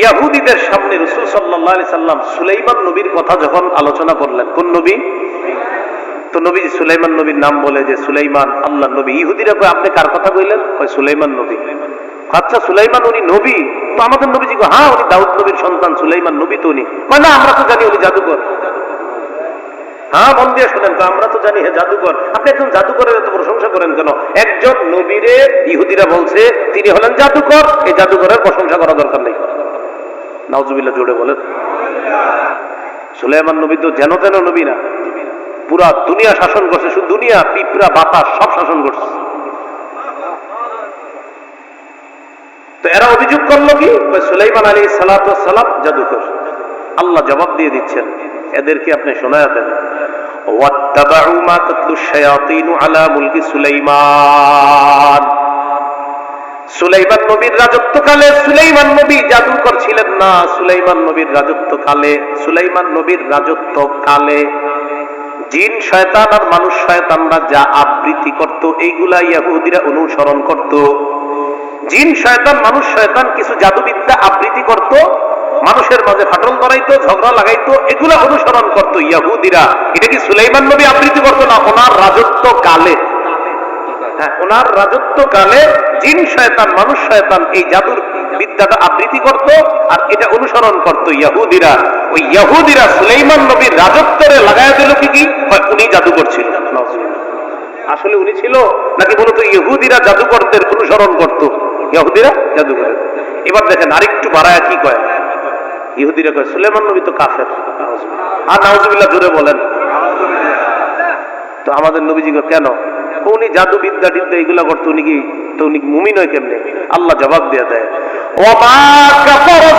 ইয়াহুদিদের সামনে রসুল সাল্লাহ সাল্লাম সুলাইমান নবীর কথা যখন আলোচনা করলেন কোন নবী? তো নবী সুলাইমান নবীর নাম বলে যে সুলাইমান আল্লাহ নবী ইহুদিরা কয় আপনি কার কথা কইলেন? কয় সুলাইমান নবী। আচ্ছা সুলাইমান উনি নবী? তো আমাদের নবীজি কয়, হ্যাঁ উনি দাউদ নবীর সন্তান সুলাইমান নবী তো উনি। কয়, না আমরা তো জানি উনি জাদুকর। হ্যাঁ মন দিয়ে শোনেন তো আমরা তো জানি হ্যাঁ জাদুকর। আপনি একজন জাদুকরের এত প্রশংসা করেন কেন? একজন নবীরে ইহুদিরা বলছে তিনি হলেন জাদুকর। এই জাদুকরের প্রশংসা করা দরকার নেই। নাউজুবিল্লা জোরে বলেন। সুলাইমান নবী তো যেন তেন নবী না। পুরা দুনিয়া শাসন করছে, শুধু দুনিয়া, পিঁপড়া, বাতাস, সব শাসন করছে। তো এরা অভিযোগ করল কি? সুলাইমান আলী সালাত সালাম জাদুকর। আল্লাহ জবাব দিয়ে দিচ্ছেন, এদেরকে আপনি শোনা দেন ওয়াত্তাবাউ মা তাতলু শায়াতিন আলা মুলকি সুলাইমান। সুলাইমান নবীর রাজত্বকালে সুলাইমান নবী জাদুকর ছিলেন না। সুলাইমান নবীর রাজত্বকালে, সুলাইমান নবীর রাজত্বকালে জিন শয়তান আর মানুষ শয়তানরা যা আবৃত্তি করত, এইগুলা ইয়াহুদিরা অনুসরণ করত। জিন শয়তান, মানুষ শয়তান কিছু জাদুবিদ্যা আবৃত্তি করত, মানুষের মাঝে ফাটল ধরাইতো, ঝগড়া লাগাইতো, এগুলা অনুসরণ করত ইয়াহুদিরা। এটা কি সুলাইমান নবী আবৃত্তি করতো না? ওনার রাজত্ব কালে হ্যাঁ ওনার রাজত্ব কালে জিন শয়তান মানুষ শয়তান এই জাদুর বিদ্যাটা আবৃত্তি করত আর এটা অনুসরণ করত ইয়াহুদিরা। ওই ইয়াহুদিরা সুলাইমান নবীর রাজত্বরে লাগায় দিল কি কি? হয় উনি জাদু করছিল। আসলে উনি ছিল নাকি মূলত ইহুদিরা জাদুকরদের অনুসরণ করত? ইহুদিরা জাদুকর এবার দেখেন আরেকটু বাড়ায় কি কয়? ইহুদিরা কয় সুলেমান নবী তো কাফের। আর নাউজুবিল্লাহ জোরে বলেন। তো আমাদের নবীজি কয়, উনি জাদু বিদ্যা টিদ্যা এগুলা করতো উনি কি তো উনি মুমি নয় কেমনে? আল্লাহ জবাব দেয়া দেয়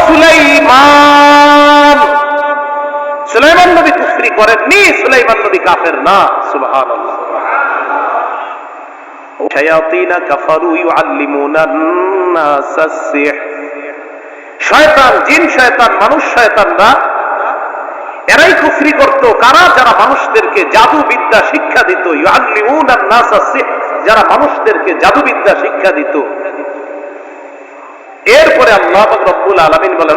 সুলাইমান। সুলাইমান নবী কুফরি সুলাইমান নবী কাফের না কাফারু ইউআল্লিমুনা শয়তান, জিন শয়তান, মানুষ শয়তানরা এরাই কুফরি করতো। কারা? যারা মানুষদেরকে জাদুবিদ্যা শিক্ষা দিত। যারা মানুষদেরকে জাদুবিদ্যা শিক্ষা দিত। এরপরে আল্লাহ রব্বুল আলমিন বলে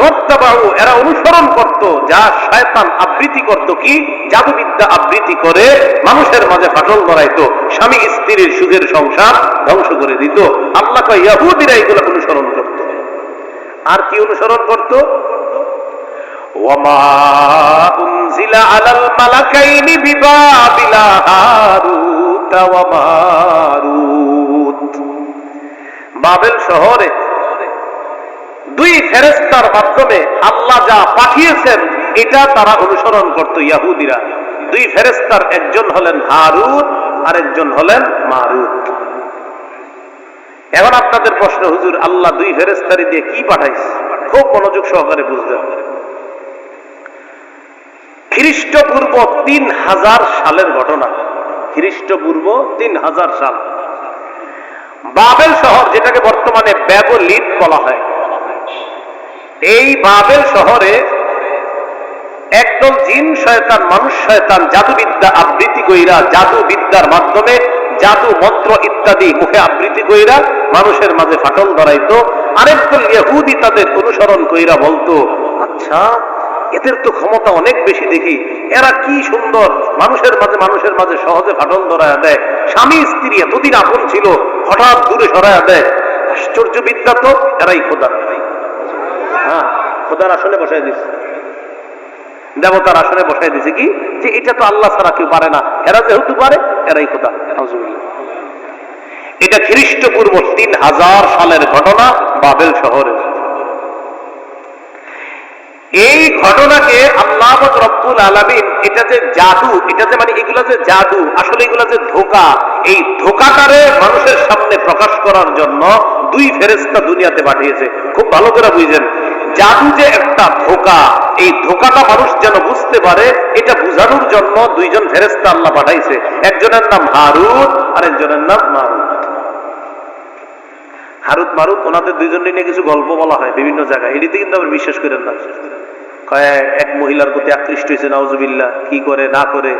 এরা অনুসরণ করত। যা শয়তান আবৃত্তি করত কি? জাদুবিদ্যা আবৃত্তি করে মানুষের মাঝে ফাটল ধরাইতো। স্বামী স্ত্রীর সুখের সংসার ধ্বংস করে দিত। আল্লাহ ইয়াহুদিরা এগুলো অনুসরণ করত। আর কি অনুসরণ করত? উনজিলা আলাল মালাকাইনি বিবাবিলা হারুত ওয়া মারুত। বাবেল শহরে দুই ফেরেস্তার মাধ্যমে আল্লাহ যা পাঠিয়েছেন, এটা তারা অনুসরণ করত ইয়াহুদিরা। দুই ফেরেস্তার একজন হলেন হারুত আর একজন হলেন মারুত। এখন আপনাদের প্রশ্ন, হুজুর, আল্লাহ দুই ফেরেস্তারি দিয়ে কি পাঠাইছে? খুব মনোযোগ সহকারে বুঝবেন। খ্রিস্টপূর্ব তিন হাজার সালের ঘটনা। খ্রিস্টপূর্ব তিন হাজার সাল। বাবেল শহর, যেটাকে বর্তমানে ব্যবলিত বলা হয়। এই বাবেল শহরে একদল জিন শয়তান, মানুষ শয়তান, জাদুবিদ্যা আবৃত্তি কইরা জাদুবিদ্যার মাধ্যমে জাদু মন্ত্র ইত্যাদি মুখে আবৃত্তি কইরা মানুষের মাঝে ফাটল ধরাইতো। আরেকদল ইহুদি তাদের অনুসরণ কইরা বলতো আচ্ছা এদের তো ক্ষমতা অনেক বেশি দেখি। এরা কি সুন্দর, মানুষের মাঝে মানুষের মাঝে সহজে ফাটল ধরায় দেয়। স্বামী, স্ত্রী এতদিন আপন ছিল, হঠাৎ দূরে সরায় দেয়। আশ্চর্য বিদ্যা তো, এরাই খোদা হ্যাঁ খোদার আসনে বসাই দিচ্ছে দেবতার আসনে বসাই দিছে কি? যে এটা তো আল্লাহ ছাড়া কেউ পারে না। এরা যেহেতু পারে, এরাই খোদা। এটা খ্রিস্টপূর্ব তিন হাজার সালের ঘটনা বাবেল শহরের। এই ঘটনাকে আল্লাহ রব্বুল আলামিন, এটা যে জাদু, এটা যে মানে এগুলো যে জাদু, আসলে এগুলো যে ধোকা, এই ধোকাটারে মানুষের সামনে প্রকাশ করার জন্য দুই ফেরেস্তা দুনিয়াতে পাঠিয়েছে। খুব ভালো করে বুঝেন। জাদু যে একটা ধোকা, এই ধোকাটা মানুষ যেন বুঝতে পারে, এটা বুঝানোর জন্য দুইজন ফেরেস্তা আল্লাহ পাঠাইছে। একজনের নাম হারুত আর একজনের নাম মারুত হারুত মারুত ওনাদের দুইজনের নিয়ে কিছু গল্প বলা হয় বিভিন্ন জায়গায়। এটিতে কিন্তু আবার বিশ্বাস করেন না। কয় এক মহিলার প্রতি আকৃষ্ট হয়েছে, নাউজুবিল্লাহ। কি করে, না করে?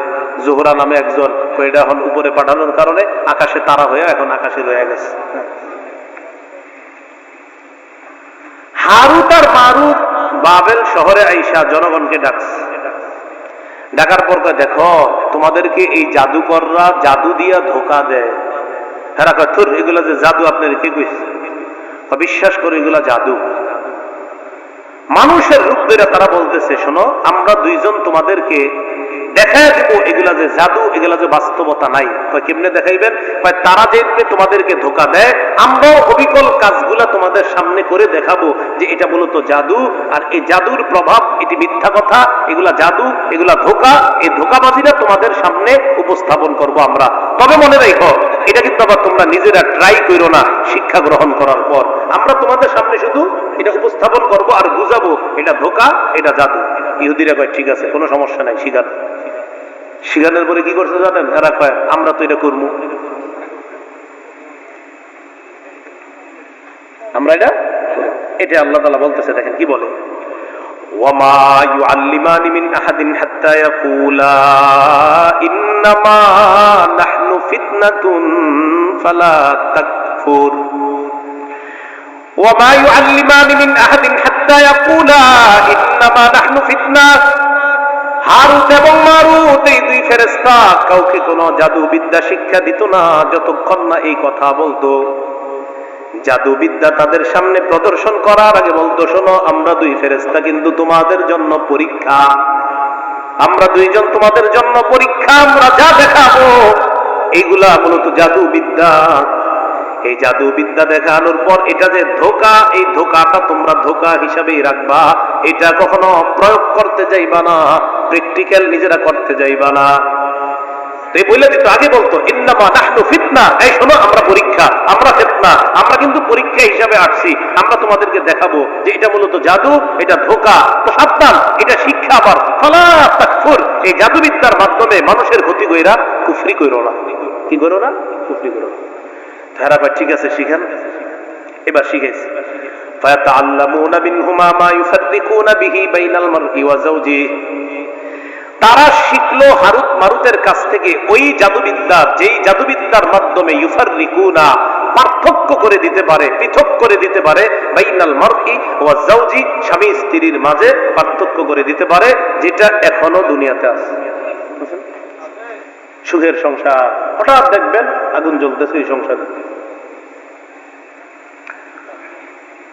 জোহরা নামে একজন। এটা এখন উপরে পাঠানোর কারণে আকাশে তারা হয়ে এখন আকাশে রয়ে গেছে। হারুত আর মারুত বাবেল শহরে আইসা জনগণকে ডাকছে। ডাকার পর দেখো, তোমাদেরকে এই জাদুকররা জাদু দিয়া ধোকা দেয়। হ্যাঁ কয়, থুর, এগুলা যে জাদু আপনার কে কইছে? বিশ্বাস করে, এগুলা জাদু। মানুষের রূপ তারা বলতেছে শোনো আমরা দুইজন তোমাদেরকে দেখায় দেবো এগুলা যে জাদু, এগুলা যে বাস্তবতা নাই। কেমনে দেখাইবেন? তারা যে তোমাদেরকে ধোকা দেয়, আমরাও অবিকল কাজগুলা তোমাদের সামনে করে দেখাবো যে এটা মূলত জাদু। আর এই জাদুর প্রভাব, এটি মিথ্যা কথা, এগুলা জাদু, এগুলা ধোকা, এই তোমাদের সামনে উপস্থাপন করব আমরা। তবে মনে এটা কিন্তু আবার তোমরা নিজেরা ট্রাই করো না, শিক্ষা গ্রহণ করার পর। আমরা তোমাদের সামনে শুধু এটা উপস্থাপন করব আর বুঝাবো, এটা ধোকা, এটা জাদু। ইহুদিরা কয়, ঠিক আছে, কোনো সমস্যা নাই, শিখান। শিখানোর পরে কি করছে জানেন এরা কয় আমরা তো এটা করবো আমরা এটা এটা আল্লাহ তালা বলতেছে দেখেন কি বলে وما يعلمان من أحد حتى يقولا إنما نحن فتنة فلا تكفر وما يعلمان من أحد حتى يقولا إنما نحن فتنة হারুত এবং মারুত এই দুই ফেরেস্তা কাউকে কোনো জাদু বিদ্যা শিক্ষা দিত না, যতক্ষণ না এই কথা বলতো। জাদুবিদ্যা তাদের সামনে প্রদর্শন করার আগে বলতো, শোনো, আমরা দুই ফেরেস্তা কিন্তু তোমাদের জন্য পরীক্ষা। আমরা দুইজন তোমাদের জন্য পরীক্ষা, আমরা যা দেখাবো এইগুলা মূলত জাদুবিদ্যা। এই জাদুবিদ্যা দেখানোর পর এটা যে ধোকা, এই ধোকাটা তোমরা ধোকা হিসাবেই রাখবা। এটা কখনো প্রয়োগ করতে যাইবা না প্র্যাকটিক্যাল নিজেরা করতে যাইবা না। বলতো এটা ধোকা। তো এটা শিক্ষা আবার। মাধ্যমে মানুষের ক্ষতি কইরা কুফরি কইরো না। কি করো না? কুফরি করো না। তারা কয়, ঠিক আছে শিখেন এবার শিখেছি فيتعلمون منهما ما يفرقون به بين المرء وزوجه তারা শিখলো হারুত মারুতের কাছ থেকে ওই জাদুবিদ্যা যেই জাদুবিদ্যার মাধ্যমে ইউফার রিকুনা পার্থক্য করে দিতে পারে পৃথক করে দিতে পারে বাইনাল মারই ওয়া জাওজি স্বামী স্ত্রীর মাঝে পার্থক্য করে দিতে পারে যেটা এখনো দুনিয়াতে আছে বুঝছেন? সুখের সংসার হঠাৎ দেখবেন আগুন জ্বলতেছে এই সংসারে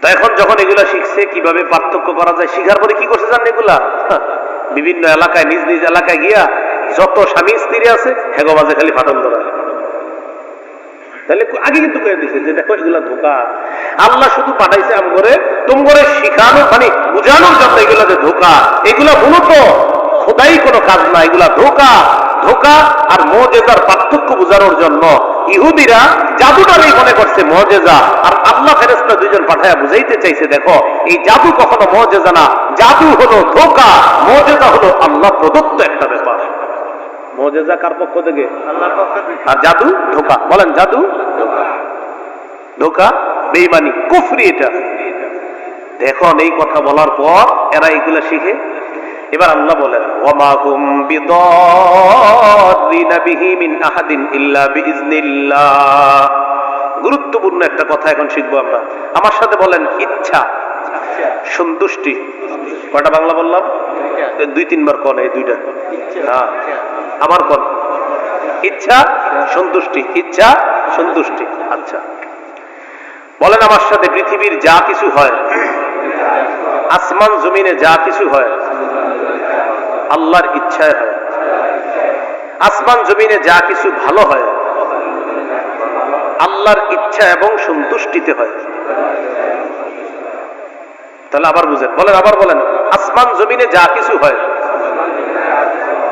তো এখন যখন এগুলা শিখছে, কীভাবে পার্থক্য করা যায়, শিখার পরে কি করছে জানেন এগুলা? বিভিন্ন এলাকায়, নিজ নিজ এলাকায় গিয়া যত স্বামী স্ত্রী আছে, হেগো মাঝে খালি ফাটল ধরা। তাহলে আগে কিন্তু করে দিছে যে, দেখো, এগুলা ধোকা। আল্লাহ শুধু পাঠাইছে আম করে তুম করে শিখানো মানে বুঝানোর জন্য এগুলা যে ধোকা। এগুলা মূলত খোদাই কোনো কাজ না, এগুলা ধোকা। ধোকা আর মজেদার পার্থক্য বোঝানোর জন্য ইহুদিরা জাদুটারই মনে করছে মজেজা আর আল্লাহ ফেরেস্তা দুইজন পাঠায় বুঝাইতে চাইছে দেখো এই জাদু কখনো মজেজা না। জাদু হলো ধোকা মজেজা হলো আল্লাহ প্রদত্ত একটা ব্যাপার। মজেজা কার পক্ষ থেকে? আল্লাহর পক্ষ থেকে। আর জাদু? ধোকা। বলেন জাদু? ধোকা? বেইমানি। কুফরি এটা। দেখুন এই কথা বলার পর এরা এগুলা শিখে এবার আল্লাহ বলেন ওমা হুম বিদারিনা বিহি মিন আহাদিন ইল্লা বিইজনিল্লাহ। গুরুত্বপূর্ণ একটা কথা এখন শিখব আমরা। আমার সাথে বলেন ইচ্ছা সন্তুষ্টি। কয়টা বাংলা বললাম? দুই তিনবার কন এই দুইটা? হ্যাঁ। আমার কন? ইচ্ছা সন্তুষ্টি। ইচ্ছা সন্তুষ্টি। আচ্ছা। বলেন আমার সাথে পৃথিবীর যা কিছু হয় আসমান জমিনে যা কিছু হয় আল্লাহর ইচ্ছায় হয়। আসমান জমিনে যা কিছু ভালো হয়, আল্লাহর ইচ্ছা এবং সন্তুষ্টিতে হয়। তাহলে আবার বুঝেন, বলেন, আবার বলেন, আসমান জমিনে যা কিছু হয়,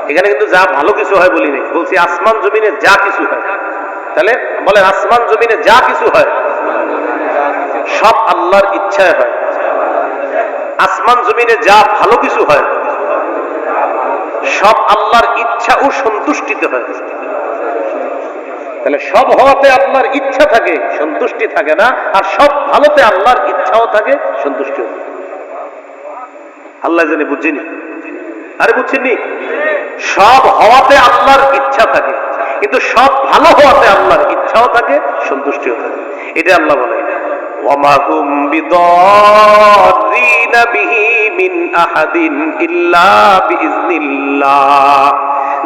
এখানে কিন্তু যা ভালো কিছু হয় বলিনি, বলছি আসমান জমিনে যা কিছু হয়। তাহলে বলেন, আসমান জমিনে যা কিছু হয়, সব আল্লাহর ইচ্ছায় হয়। আসমান জমিনে যা ভালো কিছু হয় সব আল্লাহর ইচ্ছা ও সন্তুষ্টিতে হয়। তাহলে সব হওয়াতে আল্লাহর ইচ্ছা থাকে, সন্তুষ্টি থাকে না, আর সব ভালোতে আল্লাহর ইচ্ছাও থাকে, সন্তুষ্টিও আল্লাহ জানি বুঝিনি? আরে বুঝছেননি সব হওয়াতে আল্লাহর ইচ্ছা থাকে, কিন্তু সব ভালো হওয়াতে আল্লাহর ইচ্ছাও থাকে, সন্তুষ্টিও থাকে। এটা আল্লাহ বলে। وما هم بضارين به من أحد إلا بإذن الله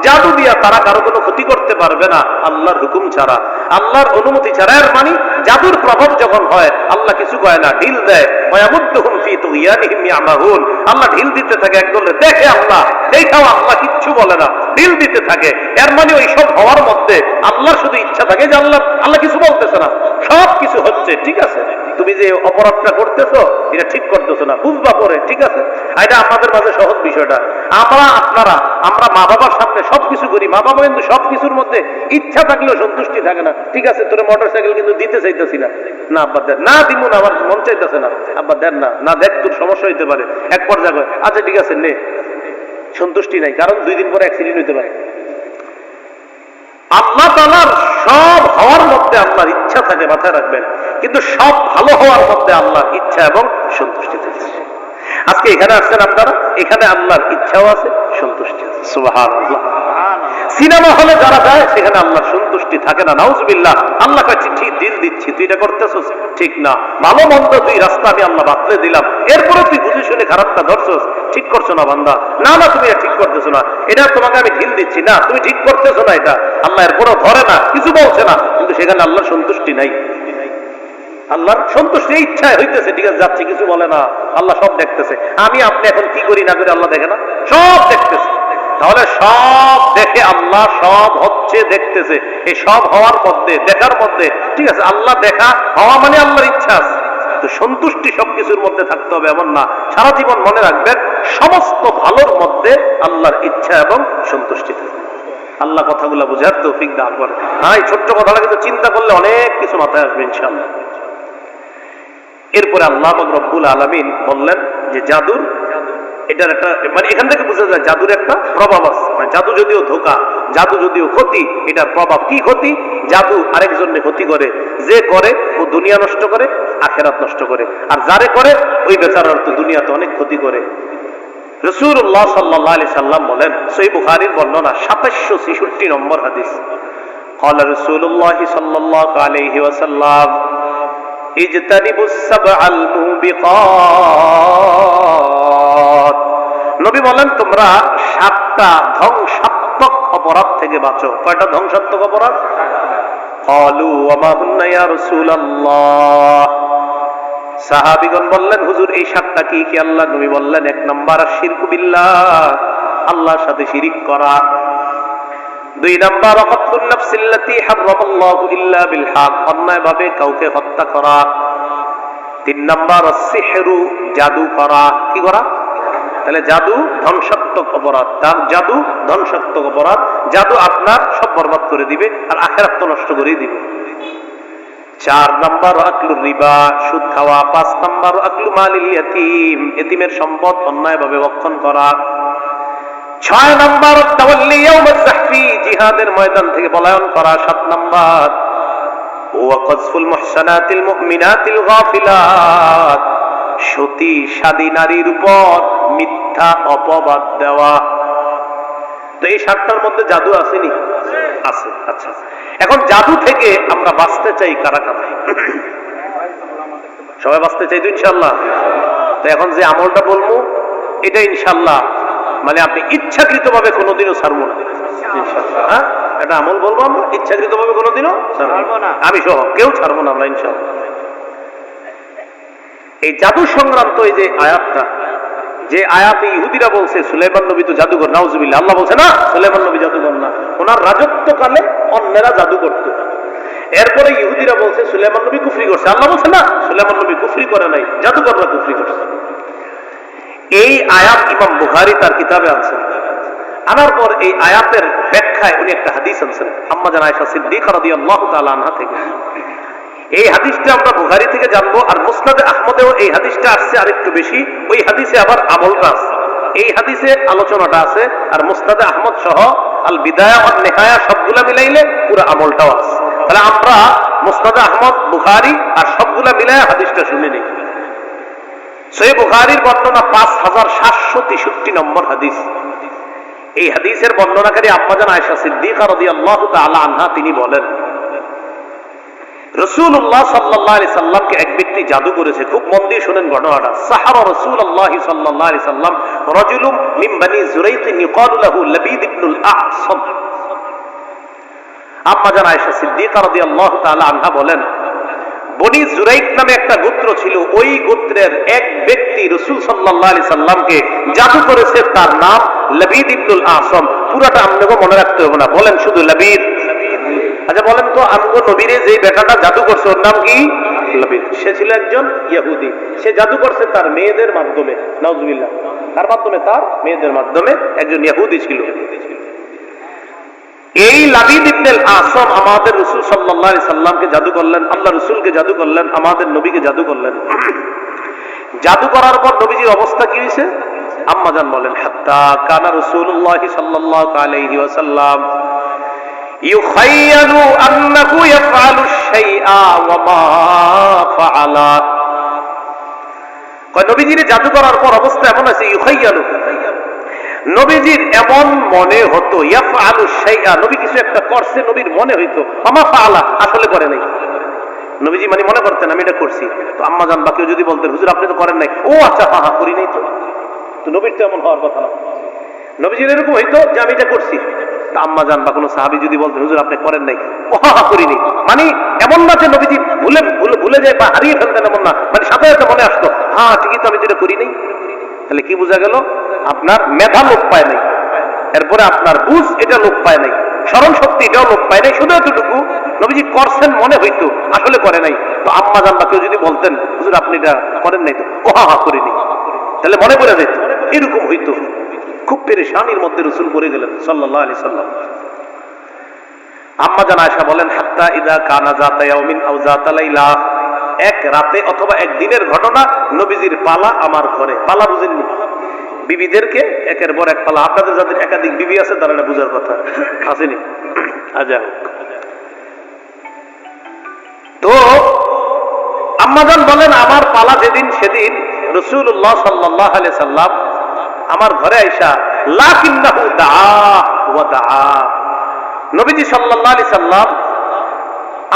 জাদু দিয়া তারা কারো কোনো ক্ষতি করতে পারবে না আল্লাহর হুকুম ছাড়া আল্লাহর অনুমতি ছাড়া এর মানে জাদুর প্রভাব যখন হয় আল্লাহ কিছু কয় না ঢিল দেয় ওয়ামুদ্দুহুম ফি তুগয়ানিহিম ইয়ামাহুন আল্লাহ ঢিল দিতে থাকে একদলে দেখে আল্লাহ দেখাও আল্লাহ কিচ্ছু বলে না ঢিল দিতে থাকে এর মানে ওই সব হওয়ার মধ্যে আল্লাহর শুধু ইচ্ছা থাকে যে আল্লাহ আল্লাহ কিছু বলতেছে না সব কিছু হচ্ছে ঠিক আছে তুমি যে অপরাধটা করতেছো, এটা ঠিক করতেছো না বুঝবা পরে, ঠিক আছে? এটা আমাদের মাঝে সহজ বিষয়টা। আমরা, আপনারা, আমরা মা বাবার সামনে সবকিছু করি মা বাবা কিন্তু সবকিছুর মধ্যে ইচ্ছা থাকলেও সন্তুষ্টি থাকে না। ঠিক আছে, তোর মোটর সাইকেল কিন্তু দিতে চাইতেছি না। না, আব্বা, দেন। না দিব না, আমার মন চাইতেছে না। আব্বা, দেন না। না, দেখ, তোর সমস্যা হইতে পারে। এক পর্যায়ে আচ্ছা ঠিক আছে, নে। সন্তুষ্টি নাই, কারণ দুই দিন পরে অ্যাক্সিডেন্ট হইতে পারে। আল্লাহ তালার সব হওয়ার মধ্যে আল্লাহর ইচ্ছা থাকে, মাথায় রাখবেন। কিন্তু সব ভালো হওয়ার মধ্যে আল্লাহর ইচ্ছা এবং সন্তুষ্টি থাকে। আজকে এখানে আসছেন আপনারা? এখানে আল্লাহর ইচ্ছাও আছে সন্তুষ্টি আছে। সুবাহ সিনেমা হলে যারা যায়, সেখানে আল্লাহর সন্তুষ্টি থাকে না, নাউজবিল্লাহ, আল্লাহ কয়, চিঠি দিল দিচ্ছি, তুই এটা করতেছস? ঠিক না। ভালো মন্দ তুই রাস্তা আমি আল্লাহ বাতলে দিলাম। এরপরে তুই বুঝে শুনে খারাপটা ধরছস? ঠিক করছ না বান্দা। না না, তুমি এটা ঠিক করতেছো না। এটা তোমাকে আমি ঢিল দিচ্ছি, না, তুমি ঠিক করতেছো না এটা। আল্লাহ এরপরও ধরে না, কিছু বলছে না, কিন্তু সেখানে আল্লাহর সন্তুষ্টি নাই। আল্লাহর সন্তুষ্টি ইচ্ছায় হইতেছে, ঠিক আছে, যাচ্ছে, কিছু বলে না। আল্লাহ সব দেখতেছে। আমি, আপনি এখন কি করি না করি, আল্লাহ দেখে না? সব দেখতেছে। তাহলে সব দেখে আল্লাহ সব হচ্ছে দেখতেছে। এই সব হওয়ার মধ্যে, দেখার মধ্যে, ঠিক আছে, আল্লাহ দেখা, হওয়া মানে আল্লাহর ইচ্ছা আছে। তো সন্তুষ্টি সবকিছুর মধ্যে থাকতে হবে, এমন না। সারা জীবন মনে রাখবেন, সমস্ত ভালোর মধ্যে আল্লাহর ইচ্ছা এবং সন্তুষ্টি থাকে। আল্লাহ কথাগুলো বুঝার তৌফিক দান করে হ্যাঁ ছোট্ট কথাটা কিন্তু চিন্তা করলে অনেক কিছু মাথায় আসবে, ইনশাআল্লাহ। এরপরে আল্লাহ রব্বুল আলমিন বললেন যে, জাদুর এটার একটা মানে এখান থেকে বোঝা যায় জাদুর একটা প্রভাব আছে মানে জাদু যদিও ধোকা জাদু যদিও ক্ষতি এটার প্রভাব কি ক্ষতি জাদু আরেকজনের ক্ষতি করে যে করে ও দুনিয়া নষ্ট করে আখেরাত নষ্ট করে আর যারে করে ওই বেচারার তো দুনিয়াতে অনেক ক্ষতি করে রসুল্লাহ সাল্লাহ আলি সাল্লাম বলেন সই বুখারির বর্ণনা সাতাশশো ছেষট্টি নম্বর হাদিস قال رسول الله صلى الله عليه وسلم اجتنبوا السبع الموبقات নবী বলেন, তোমরা সাতটা ধ্বংসাত্মক অপরাধ থেকে বাঁচো। কয়টা ধ্বংসাত্মক অপরাধ? সাহাবিগণ বললেন, হুজুর, এই সাতটা কি কি আল্লাহ? নবী বললেন, এক নম্বর শিরকু বিল্লাহ। আল্লাহর সাথে শিরিক করা। দুই নাম্বার অকতুল নাফসিল্লাতি ইল্লা বিল কাউকে হত্যা করা। তিন নাম্বার, সিহরু, জাদু করা। কি করা? তাহলে জাদু ধ্বংসাত্মক অপরাধ। তার জাদু ধ্বংসাত্মক অপরাধ। জাদু আপনার সব বরবাদ করে দিবে আর আখেরাত নষ্ট করেই দিবে। চার নাম্বার আকলু রিবা, সুদ খাওয়া। পাঁচ নাম্বার আকলু মালিল ইয়াতিম, এতিমের সম্পদ অন্যায়ভাবে ভক্ষণ করা। ছয় নাম্বার জিহাদের ময়দান থেকে পলায়ন করা সাত নাম্বার। সতী, সাদী নারীর উপর মিথ্যা অপবাদ দেওয়া। তো এই সাতটার মধ্যে জাদু আসেনি? আছে আচ্ছা। এখন জাদু থেকে আমরা বাঁচতে চাই কারা কারা? সবাই বাঁচতে চাই তো ইনশাল্লাহ তো এখন যে আমলটা বলব, এটা ইনশাল্লাহ মানে আপনি ইচ্ছাকৃত ভাবে কোনোদিনও ছাড়বো না। হ্যাঁ? এটা আমল বলব আমরা ইচ্ছাকৃত ভাবে কোনোদিনও ছাড়বো না। আমি সহ কেউ ছাড়বো না আমরা ইনশাল্লাহ এই জাদু সংক্রান্ত এই যে আয়াতটা যে আয়াতে ইহুদিরা বলছে সুলেমান নবী তো জাদুঘর নাউজুবিল্লাহ আল্লাহ বলছে না সুলেমান নবী জাদুঘর না। ওনার রাজত্বকালে অন্যেরা জাদু করতো। এরপরে ইহুদিরা বলছে সুলেমান নবী কুফরি করছে। আল্লাহ বলছে না সুলেমান নবী কুফরি করে নাই জাদুঘররা কুফরি করছে। এই আয়াত ইমাম বুখারি তার কিতাবে আনছেন। আনার পর এই আয়াতের ব্যাখ্যায় উনি একটা হাদিস আনছেন আম্মা জান আয়েশা সিদ্দিকা রাদিয়াল্লাহু থেকে। এই হাদিসটা আমরা বুখারি থেকে জানব আর মুসনাদে আহমদেও এই হাদিসটা আসছে আরেকটু বেশি। ওই হাদিসে আবার আমলটা আছে। এই হাদিসে আলোচনাটা আছে আর মুসনাদে আহমদ সহ আল বিদায়া আর নেহায়া সবগুলা মিলাইলে পুরো আমলটাও আছে। তাহলে আমরা মুসনাদে আহমদ, বুখারি আর সবগুলা মিলায় হাদিসটা শুনে নিই। সই বুখারির বর্ণনা পাঁচ হাজার সাতশো তেষট্টি নম্বর হাদিস। এই হাদিসের বর্ণনাকারী আম্মাজান আয়সা সিদ্দিকা রাদিয়াল্লাহু তাআলা আনহা তিনি বলেন রসুল্লাহ সাল্লাহ আলি সাল্লামকে এক ব্যক্তি জাদু করেছে। খুব মন দিয়ে শোনেন ঘটনাটা। সাহারা রসুল আল্লাহ সাল্লাহ আলি সাল্লাম রজুলুম মিম্বানি জুরাইতে নিকালুলাহু লবিদ ইবনুল আহসম আম্মা জান আয়েশা সিদ্দিকা রাদিয়াল্লাহু তাআলা আনহা বলেন বনি জুরাইক নামে একটা গোত্র ছিল। ওই গোত্রের এক ব্যক্তি রসুল সাল্লাহ আলি সাল্লামকে জাদু করেছে, তার নাম লবিদ ইবনুল আসম। পুরাটা আপনাকে মনে রাখতে হবে না। বলেন শুধু লবিদ। আচ্ছা বলেন তো, আমগো নবীরে যে বেটাটা জাদু করছে, ওর নাম কি? লবিদ। সে ছিল একজন ইয়াহুদি। সে জাদু করছে তার মেয়েদের মাধ্যমে, নাউজুবিল্লাহ। তার মাধ্যমে? তার মেয়েদের মাধ্যমে একজন ইয়াহুদি ছিল। এই লাবিদ ইবনুল আসম আমাদের রসুল আলাইহি সাল্লামকে জাদু করলেন, আল্লাহ রসুলকে জাদু করলেন, আমাদের নবীকে জাদু করলেন। জাদু করার পর নবীজির অবস্থা কি হয়েছে? আম্মাজান বলেন, হাত্তা কানা রাসূলুল্লাহ সাল্লাল্লাহু আলাইহি ওয়াসাল্লাম ইউখাইয়ালু আন্নাহু ইয়াফআলু শাইআ ওয়া মা ফাআলা। কয়, নবীজির জাদু করার পর অবস্থা এমন আছে ইউখাইয়ালু নবীজির এমন মনে হতো, ইয়াফআলু শাইআ, নবী কিছু একটা করছে, নবীর মনে হইতো আমা ফাআলা, আসলে করে নাই। নবীজি মানে মনে করতেন, আমি এটা করছি। তো আম্মা জান বা কেউ যদি বলতেন, হুজুর, আপনি তো করেন নাই। ও আচ্ছা হ্যাঁ হ্যাঁ করি নাই তো। তো নবীর তো এমন হওয়ার কথা না। নবীজির এরকম হইতো যে, আমি এটা করছি। তা আম্মা জান বা কোনো সাহাবি যদি বলতেন, হুজুর, আপনি করেন নাই। ও, হা হা করিনি মানে এমন না যে, নবীজি ভুলে ভুলে যায় বা হারিয়ে ফেলতেন এমন না মানে সাথে সাথে মনে আসতো হ্যাঁ ঠিকই তো, আমি এটা করি নাই। তাহলে কি বোঝা গেল? আপনার মেধা লোক পায় নাই। এরপরে আপনার বুঝ এটা লোক পায় নাই। স্মরণ শক্তি এটাও লোক পায় নাই। শুধু এতটুকু, নবীজি করছেন মনে হইতো, আসলে করে নাই। তো আম্মা জান বা কেউ যদি বলতেন, হুজুর, আপনি এটা করেন নাই তো? ও হা হা করিনি। তাহলে মনে পড়ে যেত, এরকম হইতো। খুব পেরেশানির মধ্যে রসুল করে গেলেন সাল্লাহ আলি সাল্লাম। আম্মা জান আয়সা বলেন, হাত্তা ইদা কানা জাতা ইয়াউমিন আও জাতা লাইলা। এক রাতে অথবা এক দিনের ঘটনা নবীজির পালা আমার ঘরে। পালা বুঝেননি? বিবিদেরকে একের পর এক পালা। আপনাদের যাদের একাধিক বিবি আছে, তারা এটা বুঝার কথা। আসেনি? আজা তো, আম্মাজান বলেন, আমার পালা যেদিন সেদিন রসুল্লাহ সাল্লাহ আলি সাল্লাম আমার ঘরে আইসা, লাকিন্নাহু দা ওয়া দা নবীজি সাল্লাল্লাহু আলাইহি সাল্লাম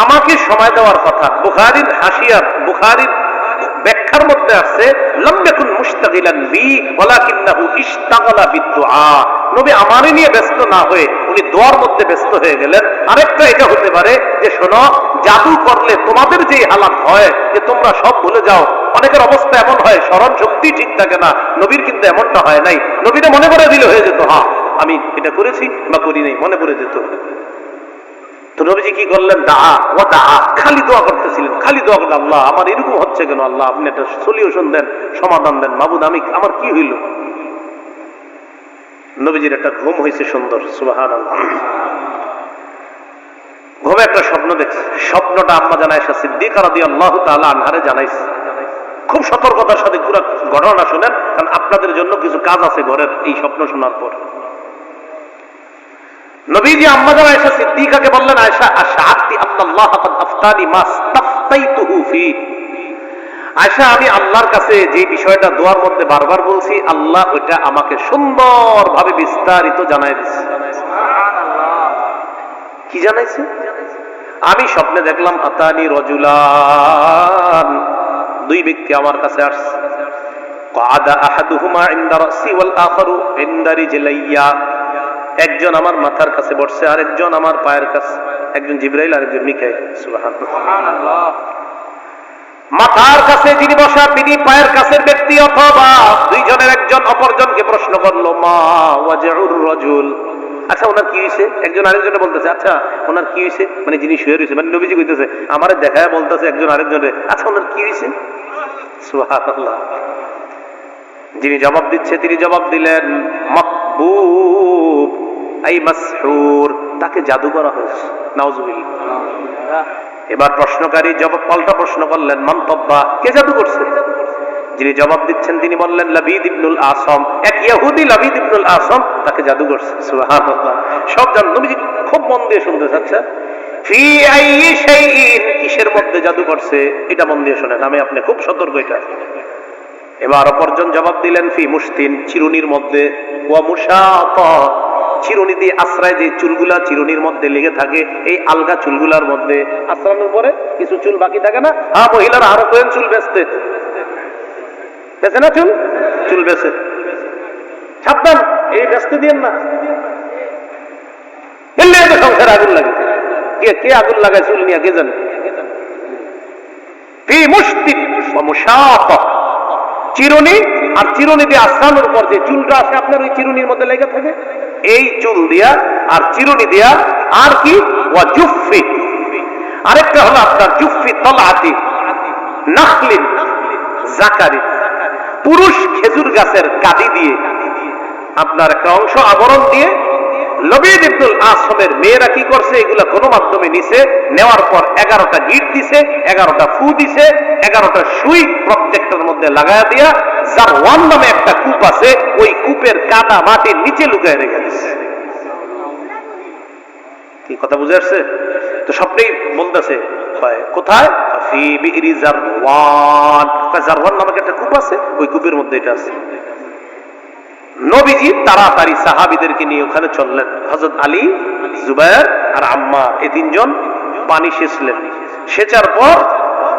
আমাকে সময় দেওয়ার কথা। বুখারীর হাসিয়ার, বুখারীর ব্যাখ্যার মধ্যে আছে লাম ইয়াকুন মুশতাগিলান বি, ওয়ালাকিন্নাহু নবী আমারই নিয়ে ব্যস্ত না হয়ে উনি দোয়ার মধ্যে ব্যস্ত হয়ে গেলেন। আরেকটা এটা হতে পারে যে, শোনো, জাদু করলে তোমাদের যে হালাত হয়, যে তোমরা সব ভুলে যাও, অনেকের অবস্থা এমন হয়, স্মরণ শক্তি ঠিক থাকে না, নবীর কিন্তু এমনটা হয় নাই। নবীরা মনে করে দিলে হয়ে যেত হ্যাঁ আমি এটা করেছি বা করি নাই মনে পড়ে যেত। তো নবীজি কি করলেন? দা ও দা খালি দোয়া করতেছিলেন, খালি দোয়া করলেন, আল্লাহ, আমার এরকম হচ্ছে কেন? আল্লাহ, আপনি একটা সলিউশন দেন, সমাধান দেন। মাবুদ, আমি, আমার কি হইল? নবীজির একটা ঘুম হয়েছে সুন্দর সুবাহান ঘুমে একটা স্বপ্ন দেখছে। স্বপ্নটা আম্মা জানায় সিদ্দিকা রাদি আল্লাহ তাআলা আনহারে জানাইছে। খুব সতর্কতার সাথে ঘটনা শুনেন, কারণ আপনাদের জন্য কিছু কাজ আছে ঘরের, এই স্বপ্ন শোনার পর। নবীজি আম্মাজান আয়েশা সিদ্দিকাকে বললেন আয়েশা আশাআতি আল্লাহ কাদ আফতানি মা ইস্তাফতাইতুহু ফি আয়েশা আমি আল্লাহর কাছে যে বিষয়টা দোয়ার মধ্যে বারবার বলছি আল্লাহ ওটা আমাকে সুন্দরভাবে বিস্তারিত জানাই দিচ্ছে কি জানাইছে আমি স্বপ্নে দেখলাম আতানি রজুলান দুই ব্যক্তি আমার কাছে আসছে قعد احدهما عند راسي والاخر عند رجليا একজন আমার মাথার কাছে বসছে আর একজন আমার পায়ের কাছে। একজন জিব্রাইল আর একজন মিকাইল। সুবহানাল্লাহ। মাথার কাছে যিনি বসা, তিনি পায়ের কাছের ব্যক্তি অথবা দুইজনের একজন অপরজনকে প্রশ্ন করল, মা ওয়াজউর রাজুল? আচ্ছা ওনার কি হয়েছে একজন আরেকজনে বলতেছে আচ্ছা ওনার কি হয়েছে মানে যিনি শুয়ে রয়েছে মানে নবীজি কইতেছে, আমারে দেখায় বলতেছে একজন আরেকজনের। আচ্ছা ওনার কি হয়েছে সুবহানাল্লাহ। যিনি জবাব দিচ্ছে, তিনি জবাব দিলেন, মকবুব তাকে জাদু করা হয়েছে। নাউজুবিল্লাহ। এবার প্রশ্নকারী জবাব পাল্টা প্রশ্ন করলেন মন্তব্বা কে জাদু করছে? যিনি জবাব দিচ্ছেন, তিনি বললেন, লাবিদ ইবনুল আসম। এক ইহুদি লাবিদ ইবনুল আসম তাকে জাদু করছে। খুব মন দিয়ে শুনতে কিসের মধ্যে জাদু করছে? এটা মন দিয়ে শুনেন, আমি আপনি খুব সতর্ক এটা। এবার অপরজন জবাব দিলেন, ফি মুস্তিন চিরুনির মধ্যে। ওয়া মুশাত চিরুনি দিয়ে আশ্রয় যে চুলগুলা চিরুনির মধ্যে লেগে থাকে, এই আলগা চুলগুলার মধ্যে আশ্রানোর পরে কিছু চুল বাকি থাকে না? হ্যাঁ মহিলারা আরও কয়েন চুল বেচতে। বেচে না চুল? চুল বেচে। সাবধান, এই ব্যস্ত দিয়েন না। এলে তো সংসারে আগুন লাগে। কে কে আগুন লাগায় চুল নিয়ে, কে জানে? ফি মুশতিক ওয়া চিরুনি আর চিরুনি দিয়ে আশ্রানোর পর যে চুলটা আছে, আপনার ওই চিরুনির মধ্যে লেগে থাকে? এই চুল দিয়া আর চিরুনি দিয়া আর কি? ওয়া জুফফি। আরেকটা হলো আপনার জুফফি তলাহাতি নাখলিন জাকারি পুরুষ খেজুর গাছের কাঁদি দিয়ে আপনার একটা অংশ আবরণ দিয়ে লবিদ ইবনুল আসমের মেয়েরা কি করছে? এগুলা কোনো মাধ্যমে নিছে, নেওয়ার পর এগারোটা গিট দিছে, এগারোটা ফু দিছে, এগারোটা সুই প্রত্যেকটার মধ্যে দিয়া যার ওয়ান নামে একটা কূপ আছে, ওই কূপের কাদা মাটির নিচে রেখে কি কথা বুঝে আসছে? তো বলতেছে কোথায়? জারওয়ান। জারওয়ান নামক একটা কূপ আছে, ওই কূপের মধ্যে এটা আছে। নবীজি তাড়াতাড়ি সাহাবিদেরকে নিয়ে ওখানে চললেন। হজরত আলী, জুবায়ের আর আম্মা এই তিনজন পানি সেচলেন। সেচার পর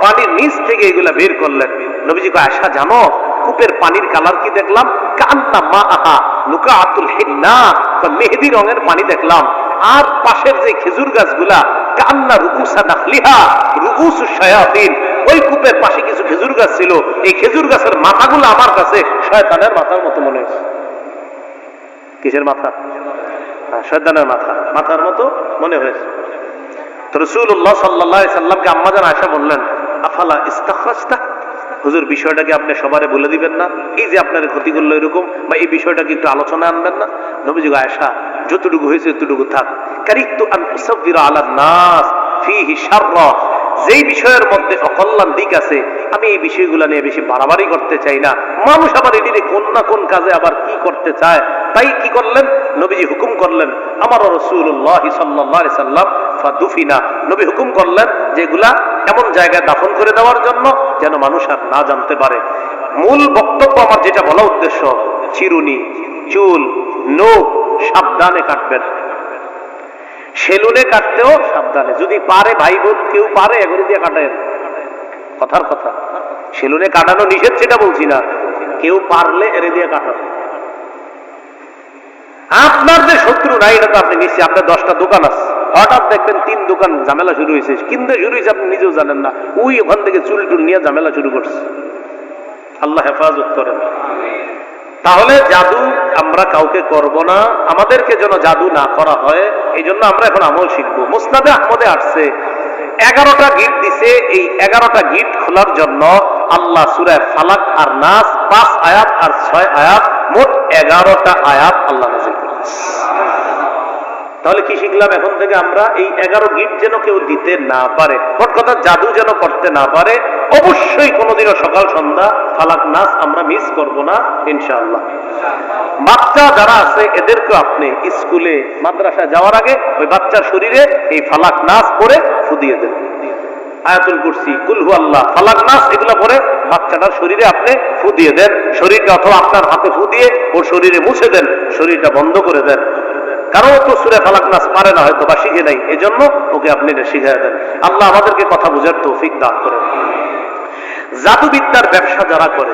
পানির নিচ থেকে এগুলা বের করলেন। নবীজি আশা জানো, কূপের পানির কালার কি দেখলাম? কান্না মা আহা নুকা আতুল হিন্না মেহেদি রঙের পানি দেখলাম। আর পাশের যে খেজুর গাছগুলা, কান্না রুকুসা নাখলিহা, রুকুসু শায়াতিন ওই কূপের পাশে কিছু খেজুর গাছ ছিল। এই খেজুর গাছের মাথাগুলো আমার কাছে শয়তানের মাথার মতো মনে হয়েছে। কিসের মাথা? হ্যাঁ, শয়তানের মাথা। মাথার মতো মনে হয়েছে। তো রসুল্লাহ সাল্লাহ সাল্লামকে আম্মাজান আয়সা বললেন আফালা ইস্তাখরাস্তা হুজুর বিষয়টাকে আপনি সবারে বলে দিবেন না। এই যে আপনার ক্ষতি করল এরকম বা এই বিষয়টাকে একটু আলোচনা আনবেন না। নবীজি আয়সা যতটুকু হয়েছে ততটুকু থাক। কারিকতু আন উসাব্বিরা আলা নাস ফিহি শাররা। যেই বিষয়ের মধ্যে অকল্যাণ দিক আছে, আমি এই বিষয়গুলো নিয়ে বেশি বাড়াবাড়ি করতে চাই না। মানুষ আবার এটিতে কোন না কোন কাজে আবার কি করতে চায়? তাই কি করলেন? নবীজি হুকুম করলেন, আমার রসুল্লাহ সাল্লাহ সাল্লাম ফাদুফিনা। নবী হুকুম করলেন যেগুলা এমন জায়গায় দাফন করে দেওয়ার জন্য যেন মানুষ আর না জানতে পারে। মূল বক্তব্য আমার যেটা বলা উদ্দেশ্য, চিরুনি, চুল, নখ সাবধানে কাটবেন। সেলুনে কাটতেও সাবধানে। যদি পারে, ভাই বোন কেউ পারে, এগুলো দিয়ে কাটায় কথার কথা। সেলুনে কাটানো নিষেধ সেটা বলছি না। কেউ পারলে এরে দিয়ে কাটানো আপনার যে শত্রু নাই এটা তো আপনি নিশ্চয়ই, আপনার দশটা দোকান আছে। হঠাৎ দেখবেন তিন দোকান ঝামেলা শুরু হয়েছে। কিনতে শুরু হয়েছে, আপনি নিজেও জানেন না। ওই ওখান থেকে চুল টুল নিয়ে ঝামেলা শুরু করছে। আল্লাহ হেফাজত করেন। তাহলে জাদু আমরা কাউকে করব না, আমাদেরকে যেন জাদু না করা হয়, এই জন্য আমরা এখন আমল শিখব। মুসনাদে আহমদে আসছে, এগারোটা গিট দিছে, এই এগারোটা গিট খোলার জন্য আল্লাহ সুরায় ফালাক আর নাস, পাঁচ আয়াত আর ছয় আয়াত, মোট এগারোটা আয়াত আল্লাহ তাহলে কি শিখলাম এখন থেকে আমরা? এই এগারো গিট যেন কেউ দিতে না পারে। মোট কথা, জাদু যেন করতে না পারে অবশ্যই কোনোদিনও সকাল, সন্ধ্যা, ফালাক, নাচ আমরা মিস করব না, ইনশাআল্লাহ। বাচ্চা যারা আছে এদেরকে আপনি স্কুলে, মাদ্রাসায় যাওয়ার আগে ওই বাচ্চার শরীরে এই ফালাক, নাচ পরে ফুদিয়ে দেন। আয়াতুল কুরসি কুলহু আল্লাহ ফালাক নাস এগুলো পরে বাচ্চাটার শরীরে আপনি ফু দিয়ে দেন। শরীরটা অথবা আপনার হাতে ফু দিয়ে ওর শরীরে মুছে দেন, শরীরটা বন্ধ করে দেন। কারণ তো সুরে ফালাক নাস পারে না, হয়তো বা শিখে নাই, এজন্য ওকে আপনি এটা শিখিয়ে দেন। আল্লাহ আমাদেরকে কথা বুঝার তৌফিক দান করেন। জাদুবিদ্যার ব্যবসা যারা করে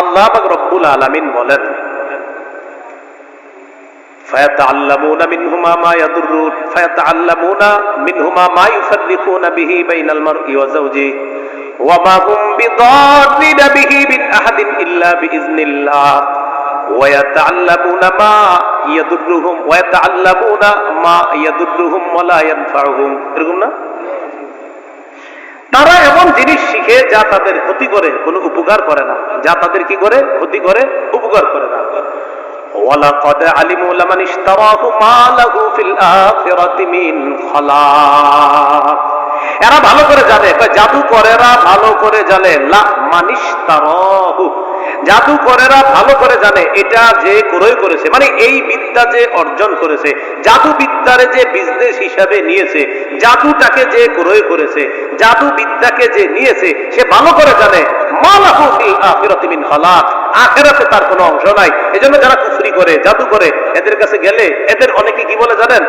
আল্লাহ পাক রব্বুল আলামিন বলেন فيتعلمون منهما ما يضرون فيتعلمون منهما ما يفرقون به بين المرء وزوجه وما هم بضارين به من أحد إلا بإذن الله ويتعلمون ما يضرهم ويتعلمون ما يضرهم ولا ينفعهم এরকম না তারা এমন জিনিস শিখে যা তাদের ক্ষতি করে কোনো উপকার করে না যা তাদের কি করে ক্ষতি করে উপকার করে না ولقد علموا لمن اشتراه ما له في الآخرة من خلاق এরা ভালো করে জানে। জাদুকরেরা ভালো করে জানে। লা মানিস জাদুকরেরা ভালো করে জানে। এটা যে ক্রয় করেছে মানে এই বিদ্যা যে অর্জন করেছে জাদু বিদ্যারে যে বিজনেস হিসাবে নিয়েছে, জাদুটাকে যে ক্রয় করেছে জাদু বিদ্যাকে যে নিয়েছে, সে ভালো করে জানে। আখিরাতি তার কোনো অংশ নাই। এজন্য যারা কুফরি করে, জাদু করে, এদের কাছে গেলে এদের অনেকে কি বলে জানেন?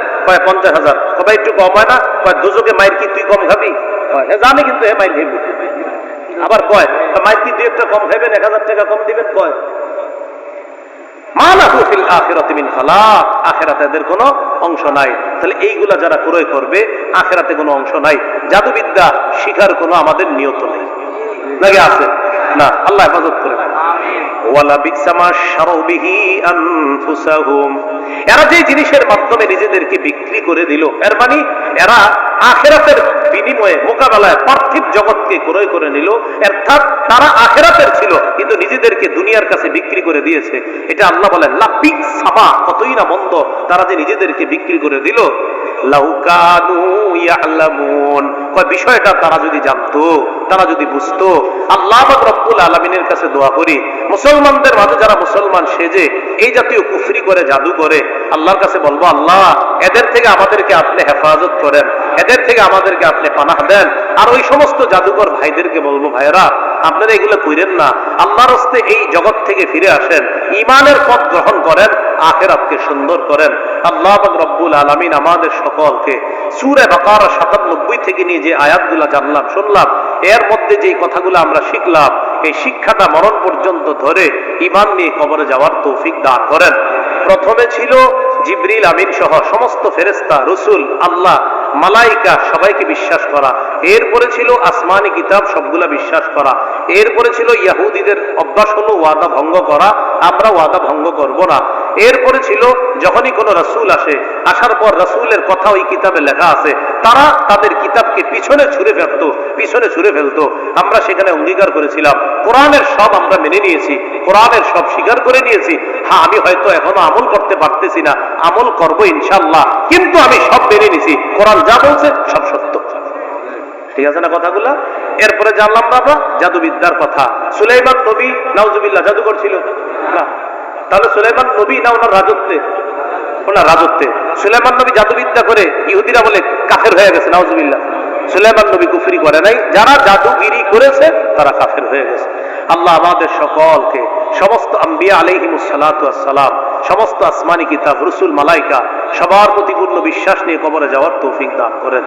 পঞ্চাশ হাজার। কয় একটু কম হয় না? কি তুই কম খাবি? জানে কিন্তু খাবি আবার কয় কি দুই একটা কম এক হাজার টাকা কম দিবেন? কয় অংশ নাই। তাহলে এইগুলা যারা ক্রয় করবে, আখিরাতে কোনো অংশ নাই। জাদুবিদ্যা শিখার কোনো আমাদের নিয়ত নেই। নাকি আছে? না আল্লাহ হেফাজত করে ওয়ালা বিকসামা শারাউ আনফুসাহুম। এরা যে জিনিসের মাধ্যমে নিজেদেরকে বিক্রি করে দিল এর মানে এরা আখেরাতের বিনিময়ে মোকাবেলায় পার্থিব জগৎকে ক্রয় করে নিল অর্থাৎ তারা আখেরাতের ছিল কিন্তু নিজেদেরকে দুনিয়ার কাছে বিক্রি করে দিয়েছে। এটা আল্লাহ বলেন লাপিক সামা কতই না মন্দ তারা যে নিজেদেরকে বিক্রি করে দিল। বিষয়টা তারা যদি জানতো, তারা যদি বুঝতো, আল্লাহ রব্বুল আলামিনের কাছে দোয়া করি, মুসলমানদের মাঝে যারা মুসলমান এই জাতীয় কুফরি করে, জাদু করে, আল্লাহর কাছে বলব, আল্লাহ, এদের থেকে আমাদেরকে আপনি হেফাজত করেন, এদের থেকে আমাদেরকে আপনি পানাহ দেন। আর ওই সমস্ত জাদুকর ভাইদেরকে বলব ভাইরা আপনারা এগুলো কইরেন না। আল্লাহর হস্তে এই জগৎ থেকে ফিরে আসেন। ইমানের পথ গ্রহণ করেন আখের আখেরাতকে সুন্দর করেন। আল্লাহ রব্বুল আলমিন আমাদের সকলকে সুরে 97 থেকে নিয়ে যে আয়াতগুলা জানলাম, শুনলাম, এর মধ্যে যে কথাগুলো আমরা শিখলাম, এই শিক্ষাটা মরণ পর্যন্ত ধরে ইমান নিয়ে কবরে যাওয়ার তৌফিক দান করেন। প্রথমে ছিল জিবরিল আমিন সহ সমস্ত ফেরেস্তা রসুল, আল্লাহ মালাইকা, সবাইকে বিশ্বাস করা। এরপরে ছিল আসমানি কিতাব, সবগুলা বিশ্বাস করা। এরপরে ছিল ইয়াহুদিদের অভ্যাস হলো ওয়াদা ভঙ্গ করা। আমরা ওয়াদা ভঙ্গ করব না। এরপরে ছিল, যখনই কোনো রাসূল আসে, আসার পর রাসূলের কথা ওই কিতাবে লেখা আছে, তারা তাদের কিতাবকে পিছনে ছুঁড়ে ফেলতো, পিছনে ছুঁড়ে ফেলতো। আমরা সেখানে অঙ্গীকার করেছিলাম। কোরআনের সব আমরা মেনে নিয়েছি, কোরআনের সব স্বীকার করে নিয়েছি। হ্যাঁ আমি হয়তো এখনও আমল করতে পারতেছি না, আমল করব ইনশাল্লাহ কিন্তু আমি সব মেনে নিছি, কোরআন যা বলছে সব সত্য। ঠিক আছে না কথাগুলা? এরপরে জানলাম আমরা, জাদুবিদ্যার কথা। সুলাইমান নবী, নাউজুবিল্লাহ জাদুকর ছিল। না। তাহলে সুলাইমান নবী না ওনার রাজত্বে? ওনার রাজত্বে। সুলাইমান নবী জাদুবিদ্যা করে ইহুদিরা বলে কাফের হয়ে গেছে, নাউজুবিল্লাহ। সুলাইমান নবী কুফরি করে নাই। যারা জাদুগিরি করেছে, তারা কাফের হয়ে গেছে। আল্লাহ আমাদের সকলকে, সমস্ত আম্বিয়া আলহিম সালাম সমস্ত আসমানি কিতাব, রসুল মালাইকা, সবার প্রতি পূর্ণ বিশ্বাস নিয়ে কবরে যাওয়ার তৌফিক দান করেন।